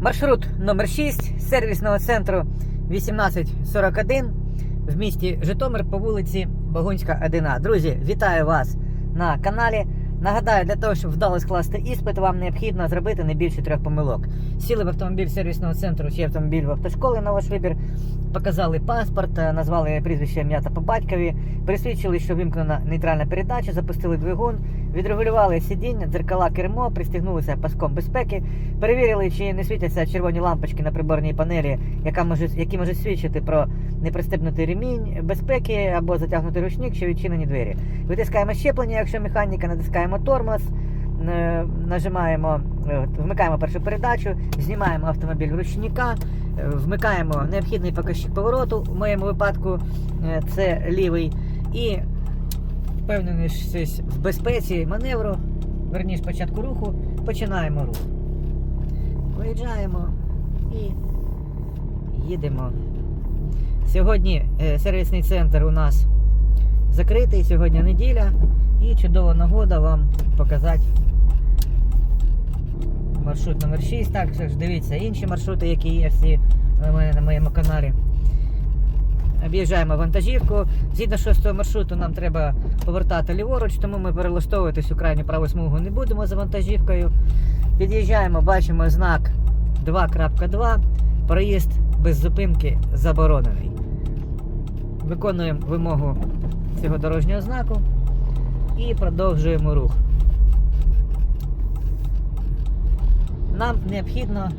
Маршрут номер 6 сервісного центру 1841 в місті Житомир по вулиці Богунська 1А. Друзі, вітаю вас на каналі. Нагадаю, для того, щоб вдало скласти іспит, вам необхідно зробити не більше трьох помилок. Сіли в автомобіль сервісного центру чи автомобіль в автошколи на ваш вибір, показали паспорт, назвали прізвище ім'я та по батькові, присвідчили, що вимкнена нейтральна передача, запустили двигун, відрегулювали сидіння, дзеркала кермо, пристігнулися паском безпеки, перевірили, чи не світяться червоні лампочки на приборній панелі, яка може, які можуть свідчити про непристебнутий ремінь безпеки або затягнутий ручник, що відчинені двері. Витискаємо щеплення, якщо механіка, натискаємо тормоз, е, нажимаємо, е, вмикаємо першу передачу, знімаємо автомобіль ручника, е, вмикаємо необхідний показчик повороту. В моєму випадку це лівий. І впевненість в безпеці маневру, верніше початку руху, починаємо рух. Виїжджаємо і їдемо. Сьогодні е, сервісний центр у нас закритий, сьогодні неділя і чудова нагода вам показати маршрут номер 6. Так, ж дивіться інші маршрути, які є всі у мене на моєму каналі. Об'їжджаємо вантажівку. Згідно шостого маршруту нам треба повертати ліворуч, тому ми перелаштовуватись у крайню праву смугу не будемо за вантажівкою. Під'їжджаємо, бачимо знак 2.2. Проїзд без зупинки заборонений. Виконуємо вимогу цього дорожнього знаку і продовжуємо рух. Нам необхідно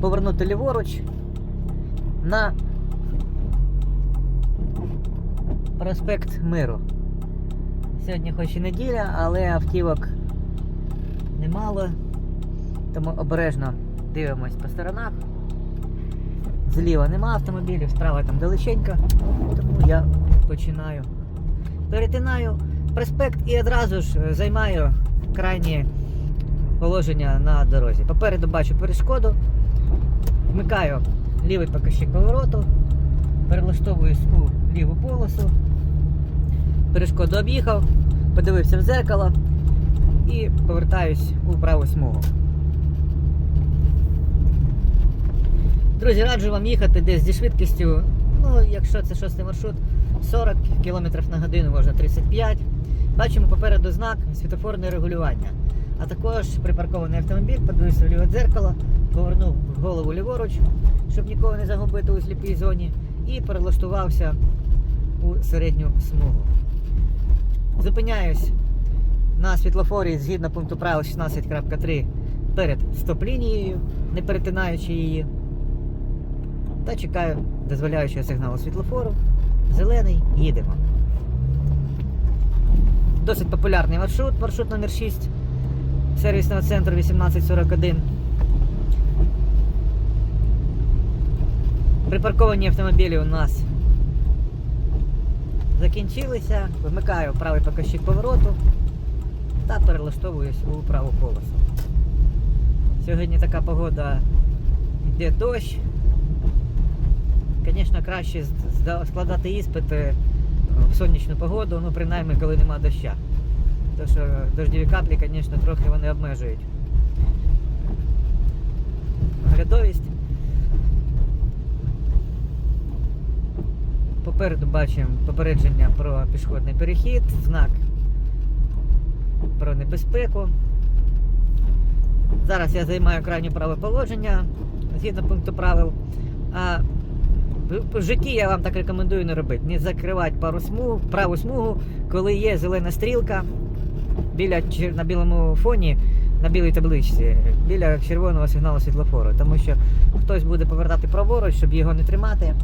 повернути ліворуч на проспект Миру. Сьогодні хоч і неділя, але автівок немало, тому обережно дивимось по сторонах. Зліва нема автомобілів, справа там далеченько, тому я починаю. Перетинаю проспект і одразу ж е, займаю крайнє положення на дорозі. Попереду бачу перешкоду, вмикаю лівий показчик повороту, перелаштовуюсь у ліву полосу, перешкоду об'їхав, подивився в зеркало і повертаюсь у праву смугу. Друзі, раджу вам їхати десь зі швидкістю, ну, якщо це шостий маршрут, 40 км на годину, можна 35. Бачимо попереду знак світофорне регулювання. А також припаркований автомобіль, подивився в ліве дзеркало, повернув голову ліворуч, щоб нікого не загубити у сліпій зоні, і перелаштувався у середню смугу. Зупиняюсь на світлофорі згідно пункту правил 16.3 перед стоп-лінією, не перетинаючи її. Та чекаю дозволяючого сигналу світлофору. Зелений, їдемо. Досить популярний маршрут, маршрут номер 6 сервісного центру 1841. Припарковані автомобілі у нас закінчилися. Вимикаю правий показчик повороту та перелаштовуюсь у праву полосу. Сьогодні така погода йде дощ. Звісно, краще складати іспити в сонячну погоду, ну принаймні коли нема доща. Тому що дождєві каплі, звісно, трохи вони обмежують оглядовість. Попереду бачимо попередження про пішохідний перехід, знак про небезпеку. Зараз я займаю крайнє праве положення згідно пункту правил. А в- житті я вам так рекомендую не робити. Не закривати пару смуг, праву смугу, коли є зелена стрілка біля на білому фоні, на білій табличці, біля червоного сигналу світлофору. Тому що хтось буде повертати праворуч, щоб його не тримати,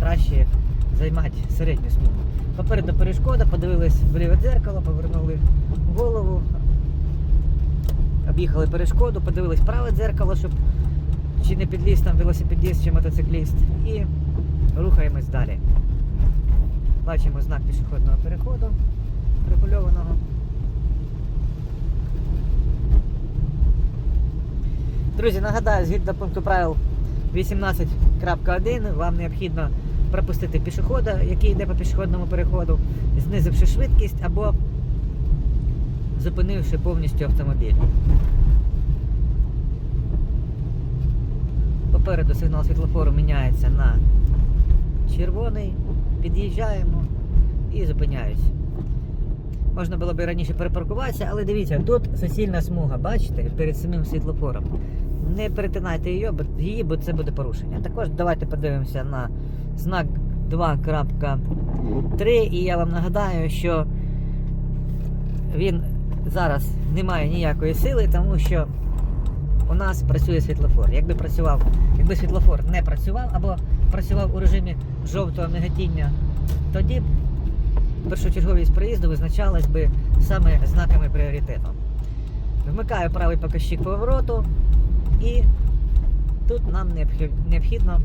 краще займати середню смугу. Попереду перешкода, подивились в ліве дзеркало, повернули голову, об'їхали перешкоду, подивились праве дзеркало, щоб чи не підліз там велосипедист чи мотоцикліст. І рухаємось далі. Бачимо знак пішохідного переходу регульованого. Друзі, нагадаю, згідно пункту правил 18.1 вам необхідно пропустити пішохода, який йде по пішохідному переходу, знизивши швидкість або зупинивши повністю автомобіль. попереду сигнал світлофору міняється на червоний. Під'їжджаємо і зупиняюсь. Можна було б раніше перепаркуватися, але дивіться, тут суцільна смуга, бачите, перед самим світлофором. Не перетинайте її, її, бо це буде порушення. Також давайте подивимося на знак 2.3 і я вам нагадаю, що він зараз не має ніякої сили, тому що у нас працює світлофор. Якби працював, якби світлофор не працював або працював у режимі жовтого миготіння, тоді б першочерговість проїзду визначалась би саме знаками пріоритету. Вмикаю правий показчик повороту і тут нам необхідно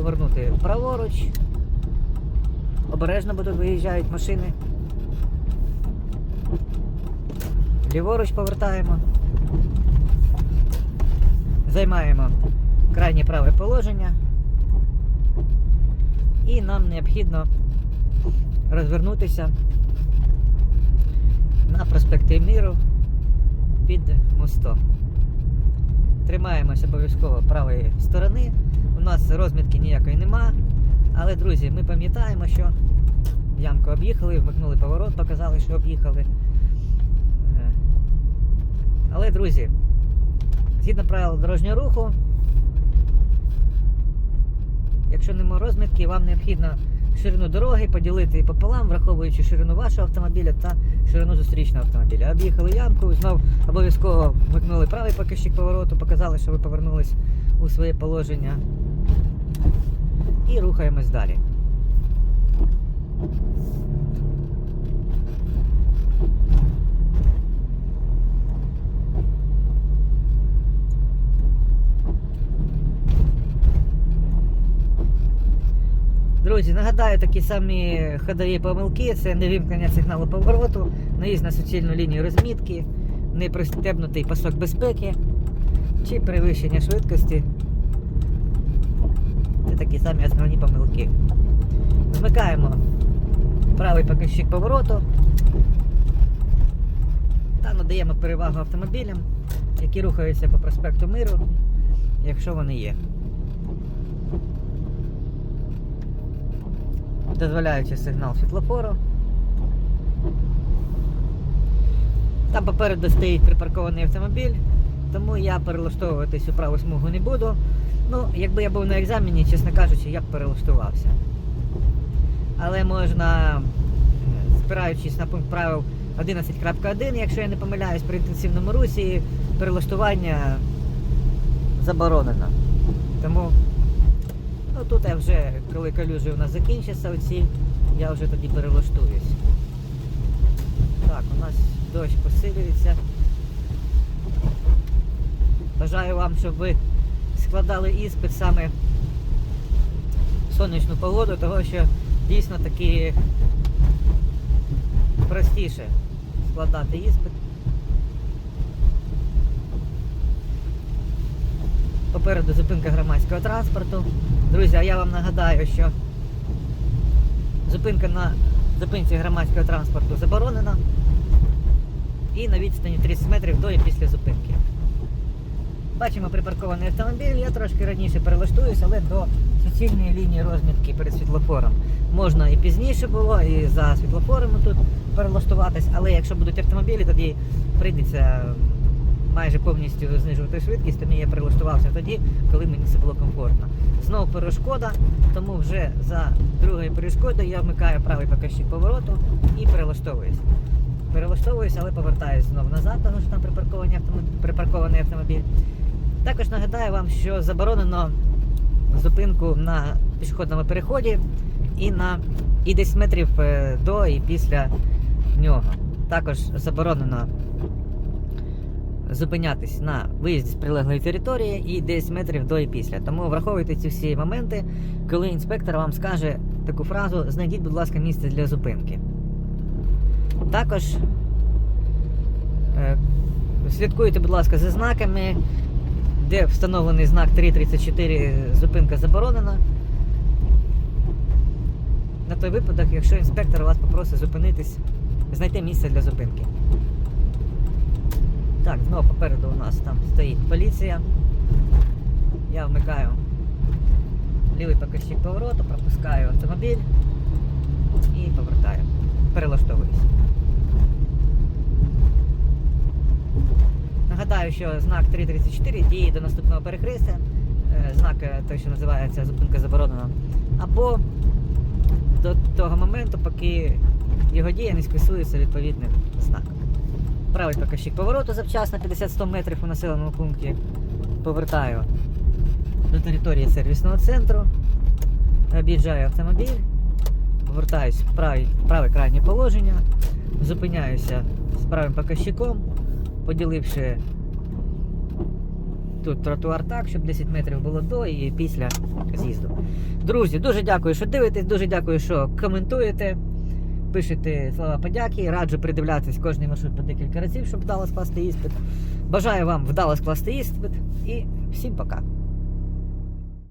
повернути праворуч. Обережно, бо тут виїжджають машини. Ліворуч повертаємо. Займаємо крайнє праве положення. І нам необхідно розвернутися на проспекті Міру під мостом. Тримаємося обов'язково правої сторони. У нас розмітки ніякої нема. Але, друзі, ми пам'ятаємо, що ямку об'їхали, вмикнули поворот, показали, що об'їхали. Е, Але, друзі, згідно правил дорожнього руху, якщо нема розмітки, вам необхідно ширину дороги поділити пополам, враховуючи ширину вашого автомобіля та ширину зустрічного автомобіля. Об'їхали ямку, знов обов'язково вмикнули правий показчик повороту, показали, що ви повернулись у своє положення. І рухаємось далі. Друзі, нагадаю, такі самі ходові помилки це невімкнення сигналу повороту, наїзд на суцільну лінію розмітки, непристебнутий пасок безпеки чи перевищення швидкості. Це такі самі основні помилки. Вмикаємо правий показчик повороту та надаємо перевагу автомобілям, які рухаються по проспекту Миру, якщо вони є. дозволяючи сигнал світлофору. Там попереду стоїть припаркований автомобіль, тому я перелаштовуватись у праву смугу не буду. Ну, якби я був на екзамені, чесно кажучи, я б перелаштувався. Але можна, е, спираючись на пункт правил 11.1, якщо я не помиляюсь, при інтенсивному русі перелаштування заборонено. Тому Ну тут я вже, коли калюжі у нас закінчаться оці, я вже тоді перелаштуюсь. Так, у нас дощ посилюється. Бажаю вам, щоб ви складали іспит саме в сонячну погоду, того що дійсно таки простіше складати іспит. Попереду зупинка громадського транспорту. Друзі, а я вам нагадаю, що зупинка на зупинці громадського транспорту заборонена. І на відстані 30 метрів до і після зупинки. Бачимо припаркований автомобіль, я трошки раніше перелаштуюсь, але до суцільної лінії розмітки перед світлофором. Можна і пізніше було, і за світлофорами тут перелаштуватись, але якщо будуть автомобілі, тоді прийдеться майже повністю знижувати швидкість, тому я прилаштувався тоді, коли мені це було комфортно. Знову перешкода, тому вже за другою перешкодою я вмикаю правий показчик повороту і перелаштовуюсь. Перелаштовуюсь, але повертаюсь знову назад, тому що там припаркований автомобіль. Також нагадаю вам, що заборонено зупинку на пішохідному переході і на і 10 метрів е, до і після нього. Також заборонено зупинятись на виїзді з прилеглої території і 10 метрів до і після. Тому враховуйте ці всі моменти, коли інспектор вам скаже таку фразу знайдіть, будь ласка, місце для зупинки. Також е, слідкуйте, будь ласка, за знаками, де встановлений знак 334 зупинка заборонена. На той випадок, якщо інспектор вас попросить зупинитись, знайти місце для зупинки. Так, знову попереду у нас там стоїть поліція. Я вмикаю лівий показчик повороту, пропускаю автомобіль і повертаю. Перелаштовуюсь. Нагадаю, що знак 334 діє до наступного перехрестя. Е, Знак е, той, що називається зупинка заборонена. Або до того моменту, поки його дія не скасується відповідним знаком. Правий показчик повороту завчасно 50-100 метрів у населеному пункті. Повертаю до території сервісного центру, об'їжджаю автомобіль, повертаюсь в праве крайнє положення, зупиняюся з правим показчиком, поділивши тут тротуар так, щоб 10 метрів було до і після з'їзду. Друзі, дуже дякую, що дивитесь, дуже дякую, що коментуєте, пишете слова подяки. Раджу придивлятись кожний маршрут по декілька разів, щоб вдало скласти іспит. Бажаю вам вдало скласти іспит і всім пока.